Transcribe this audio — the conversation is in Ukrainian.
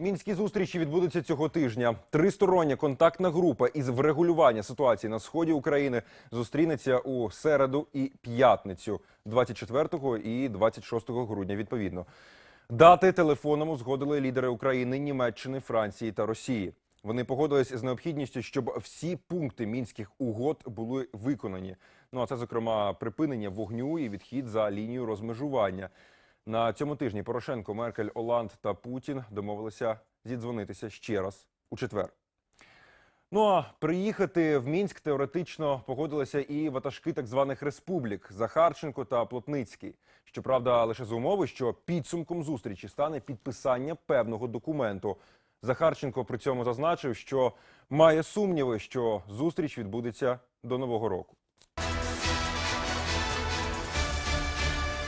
Мінські зустрічі відбудуться цього тижня. Тристороння контактна група із врегулювання ситуації на сході України зустрінеться у середу і п'ятницю, 24 і 26 грудня. Відповідно, дати телефоном узгодили лідери України, Німеччини, Франції та Росії. Вони погодились з необхідністю, щоб всі пункти мінських угод були виконані. Ну а це, зокрема, припинення вогню і відхід за лінію розмежування. На цьому тижні Порошенко, Меркель, Оланд та Путін домовилися зідзвонитися ще раз у четвер. Ну а приїхати в Мінськ теоретично погодилися і ватажки так званих республік Захарченко та Плотницький. Щоправда, лише з умови, що підсумком зустрічі стане підписання певного документу. Захарченко при цьому зазначив, що має сумніви, що зустріч відбудеться до нового року.